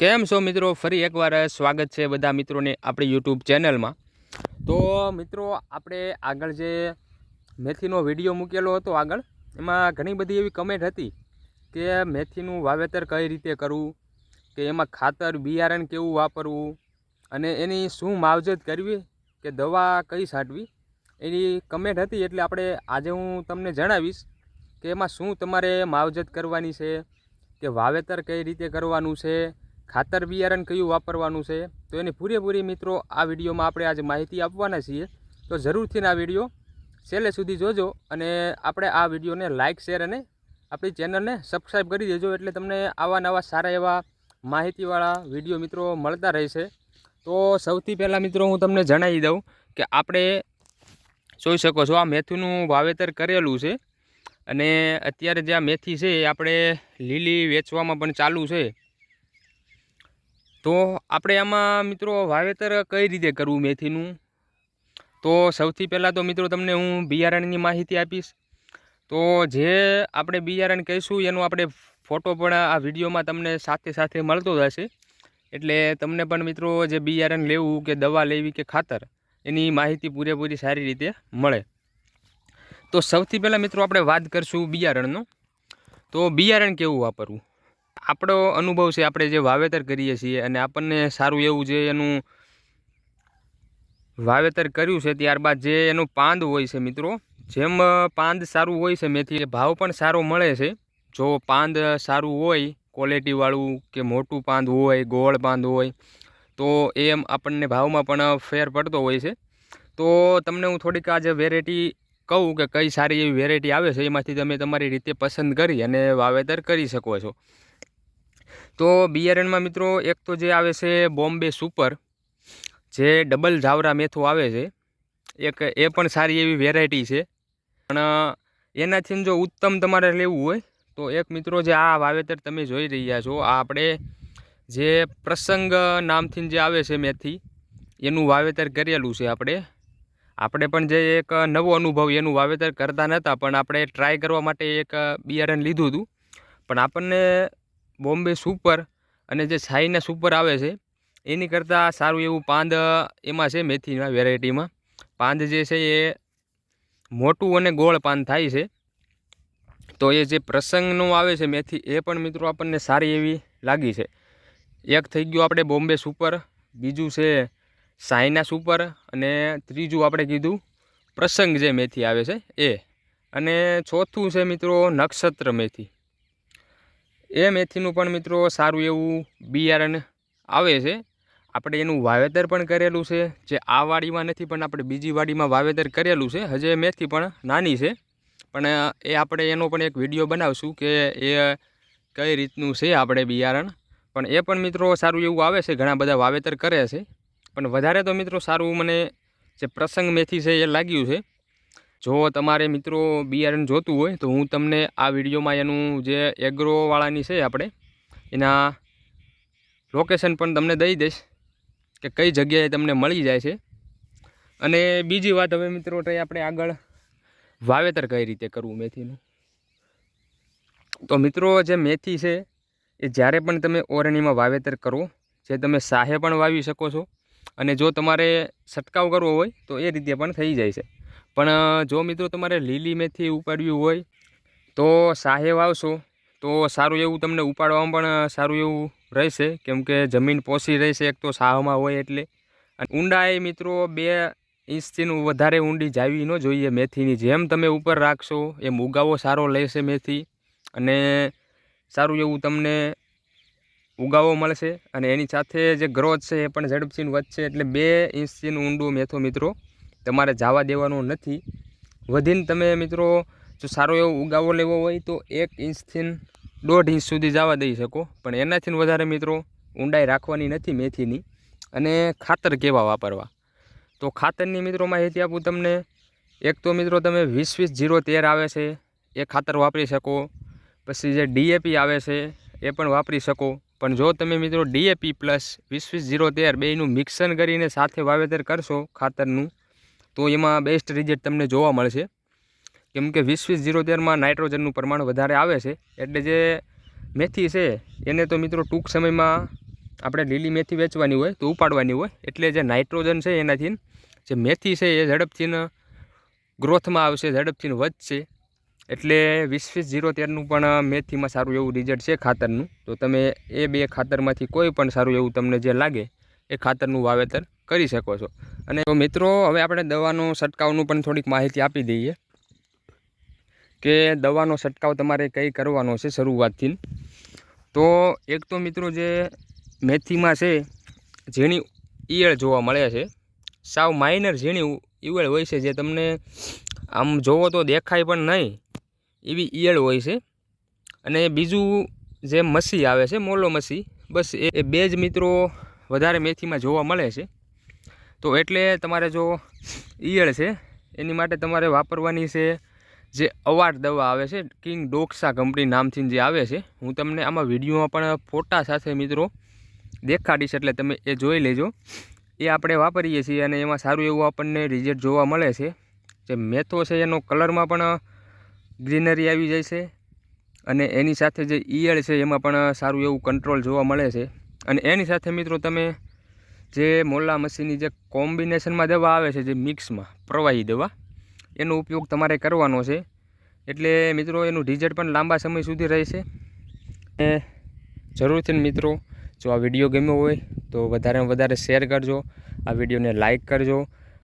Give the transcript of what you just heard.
કેમ છો મિત્રો? ફરી એકવાર સ્વાગત છે બધા મિત્રોને આપણી યુટ્યુબ ચેનલમાં. તો મિત્રો, આપણે આગળ જે મેથીનો વીડિયો મૂકેલો હતો આગળ, એમાં ઘણી બધી એવી કમેન્ટ હતી કે મેથીનું વાવેતર કઈ રીતે કરવું, કે એમાં ખાતર, બિયારણ કેવું વાપરવું, અને એની શું માવજત કરવી, કે દવા કઈ છાંટવી, એની કમેન્ટ હતી એટલે આપણે આજે હું તમને જણાવીશ કે એમાં શું તમારે માવજત કરવાની છે, કે વાવેતર કઈ રીતે કરવાનું છે ખાતર બિયારણ કયું વાપરવાનું છે? તો એની પૂરેપૂરી મિત્રો આ વિડીયોમાં આપણે આજે માહિતી આપવાના છીએ. તો જરૂરથી આ વીડિયો છેલ્લે સુધી જોજો અને આપણે આ વિડીયોને લાઇક શેર અને આપણી ચેનલને સબસ્ક્રાઈબ કરી દેજો એટલે તમને આવા નવા સારા એવા માહિતીવાળા વીડિયો મિત્રો મળતા રહેશે. તો સૌથી પહેલાં મિત્રો હું તમને જણાવી દઉં કે આપણે જોઈ શકો છો આ મેથીનું વાવેતર કરેલું છે અને અત્યારે જે આ મેથી છે એ આપણે લીલી વેચવામાં પણ ચાલુ છે. તો આપણે આમાં મિત્રો વાવેતર કઈ રીતે કરવું મેથીનું? તો સૌથી પહેલાં તો મિત્રો તમને હું બિયારણની માહિતી આપીશ. તો જે આપણે બિયારણ કહીશું એનું આપણે ફોટો પણ આ વિડીયોમાં તમને સાથે સાથે મળતો જશે. એટલે તમને પણ મિત્રો જે બિયારણ લેવું કે દવા લેવી કે ખાતર, એની માહિતી પૂરેપૂરી સારી રીતે મળે. તો સૌથી પહેલાં મિત્રો આપણે વાત કરશું બિયારણનો. તો બિયારણ કેવું વાપરવું? આપણો અનુભવ છે, આપણે જે વાવેતર કરીએ છીએ અને આપણને સારું એવું જે એનું વાવેતર કર્યું છે, ત્યારબાદ જે એનું પાંદ હોય છે મિત્રો, જેમ પાંદ સારું હોય છે, મેથી ભાવ પણ સારો મળે છે. જો પાંદ સારું હોય ક્વોલિટીવાળું કે મોટું પાંદ હોય, ગોળ પાંદ હોય, તો એમ આપણને ભાવમાં પણ ફેર પડતો હોય છે. તો તમને હું થોડીક આજે વેરાયટી કહું કે કઈ સારી એવી વેરાયટી આવે છે, એમાંથી તમે તમારી રીતે પસંદ કરી અને વાવેતર કરી શકો છો. તો બિયારણમાં મિત્રો એક તો જે આવે છે બોમ્બે સુપર, જે ડબલ ઝાવરા મેથો આવે છે, એક એ પણ સારી એવી વેરાયટી છે. પણ એનાથી જો ઉત્તમ તમારે લેવું હોય, તો એક મિત્રો જે આ વાવેતર તમે જોઈ રહ્યા છો, આ આપણે જે પ્રસંગ નામથી જે આવે છે મેથી, એનું વાવેતર કરેલું છે આપણે. આપણે પણ જે એક નવો અનુભવ એનું વાવેતર કરતા નહોતા પણ આપણે ટ્રાય કરવા માટે એક બિયારણ લીધું હતું. પણ આપણને બોમ્બે સુપર અને જે છાઈના સુપર આવે છે, એની કરતાં સારું એવું પાંદ એમાં છે મેથીના વેરાયટીમાં. પાંદ જે છે એ મોટું અને ગોળ પાન થાય છે. તો એ જે પ્રસંગનું આવે છે મેથી, એ પણ મિત્રો આપણને સારી એવી લાગી છે. એક થઈ ગયું આપણે બોમ્બે સુપર, બીજું છે સાયના સુપર અને ત્રીજું આપણે કીધું પ્રસંગ જે મેથી આવે છે એ. અને ચોથું છે મિત્રો નક્ષત્ર મેથી. એ મેથીનું પણ મિત્રો સારું એવું બિયારણ આવે છે. આપણે એનું વાવેતર પણ કરેલું છે. જે આ વાડીમાં નથી, પણ આપણે બીજી વાડીમાં વાવેતર કરેલું છે. હજે મેથી પણ નાની છે. પણ એ આપણે એનો પણ એક વીડિયો બનાવશું કે એ કઈ રીતનું છે આપણે બિયારણ. પણ એ પણ મિત્રો સારું એવું આવે છે. ઘણા બધા વાવેતર કરે છે. પણ વધારે તો મિત્રો સારું મને જે પ્રસંગ મેથી છે એ લાગ્યું છે. જો તમારે મિત્રો બિયારણ જોતું હોય, તો હું તમને આ વિડીયોમાં એનું જે એગ્રોવાળાની છે આપણે, એના લોકેશન પણ તમને દઈ દઈશ, કે કઈ જગ્યાએ તમને મળી જાય છે. અને બીજી વાત હવે મિત્રો તો આપણે આગળ વાવેતર કઈ રીતે કરવું મેથીનું. તો મિત્રો જે મેથી છે, એ જ્યારે પણ તમે ઓરણીમાં વાવેતર કરો, જે તમે સાહે પણ વાવી શકો છો, અને જો તમારે છંટકાવ કરવો હોય, તો એ રીતે પણ થઈ જાય છે. પણ જો મિત્રો તમારે લીલી મેથી ઉપાડવી હોય, તો સાહે વાવશો તો સારું એવું તમને ઉપાડવામાં પણ સારું એવું રહેશે. કેમ કે જમીન પોસી રહેશે, એક તો સાહમાં હોય એટલે. અને ઊંડાઈ મિત્રો બે ઇંચથીનું વધારે ઊંડી જાવી ન જોઈએ મેથીની. જેમ તમે ઉપર રાખશો, એમ ઉગાવો સારો લેશે મેથી. અને સારું એવું તમને ઉગાવો મળશે. અને એની સાથે જે ગ્રોથ છે, એ પણ ઝડપથી વધશે. એટલે બે ઇંચથીનું ઊંડું મેથો મિત્રો તમારે જવા દેવાનું નથી. વધીને તમે મિત્રો, જો સારો એવો ઉગાવો લેવો હોય તો એક ઇંચથી દોઢ ઇંચ સુધી જવા દઈ શકો. પણ એનાથી વધારે મિત્રો ઊંડાઈ રાખવાની નથી મેથીની. અને ખાતર કેવા વાપરવા? તો ખાતરની મિત્રો માહિતી આપું તમને. એક તો મિત્રો તમે વીસ વીસ જીરો તેર આવે છે, એ ખાતર વાપરી શકો. પછી જે ડીએપી આવે છે, એ પણ વાપરી શકો. પણ જો તમે મિત્રો ડીએપી પ્લસ વીસ વીસ જીરો તેર બેનું મિક્સન કરીને સાથે વાવેતર કરશો ખાતરનું તો એમાં બેસ્ટ રિઝલ્ટ તમને જોવા મળશે. કેમ કે વીસ વીસ જીરો તેરમાં નાઇટ્રોજનનું પ્રમાણ વધારે આવે છે. એટલે જે મેથી છે, એને તો મિત્રો ટૂંક સમયમાં આપણે લીલી મેથી વેચવાની હોય, તો ઉપાડવાની હોય. એટલે જે નાઇટ્રોજન છે, એનાથી જે મેથી છે, એ ઝડપથી ગ્રોથમાં આવશે, ઝડપથી વધશે. એટલે વીસ વીસ જીરો તેરનું પણ મેથીમાં સારું એવું રિઝલ્ટ છે ખાતરનું. તો તમે એ બે ખાતરમાંથી કોઈ પણ સારું એવું તમને જે લાગે એ ખાતરનું વાવેતર કરી શકો છો. અને તો મિત્રો, હવે આપણે દવાનો છંટકાવનું પણ થોડીક માહિતી આપી દઈએ કે દવાનો છંટકાવ તમારે કઈ કરવાનો છે શરૂઆતથી. તો એક તો મિત્રો જે મેથીમાં છે, ઝીણી ઈયળ જોવા મળે છે. સાવ માઇનર ઝીણી ઈયળ હોય છે જે તમને આમ જોવો તો દેખાય પણ નહીં એવી ઈયળ હોય છે. અને બીજું જે મસી આવે છે, મોલો મસી, બસ એ બે જ મિત્રો વધારે મેથીમાં જોવા મળે છે. તો એટલે તમારે જો ઈયળ છે, એની માટે તમારે વાપરવાની છે જે અવાટ દવા આવે છે, કિંગ ડોક્સા કંપની નામથી જે આવે છે. હું તમને આમાં વિડીયોમાં પણ ફોટા સાથે મિત્રો દેખાડીશ, એટલે તમે એ જોઈ લેજો. એ આપણે વાપરીએ છીએ અને એમાં સારું એવું આપણને રિઝલ્ટ જોવા મળે છે. જે મેથો છે, એનો કલરમાં પણ ગ્રીનરી આવી જાય છે અને એની સાથે જે ઈયળ છે, એમાં પણ સારું એવું કંટ્રોલ જોવા મળે છે. અને એની સાથે મિત્રો તમે જે મોલા મસીની જે કોમ્બિનેશનમાં દવા આવે છે, જે મિક્સમાં પ્રવાહી દવા, એનો ઉપયોગ તમારે કરવાનો છે. એટલે મિત્રો એનું રિઝલ્ટ પણ લાંબા સમય સુધી રહેશે. એ જરૂરથી મિત્રો, જો આ વીડિયો ગમ્યો હોય તો વધારેમાં વધારે શેર કરજો, આ વિડીયોને લાઇક કરજો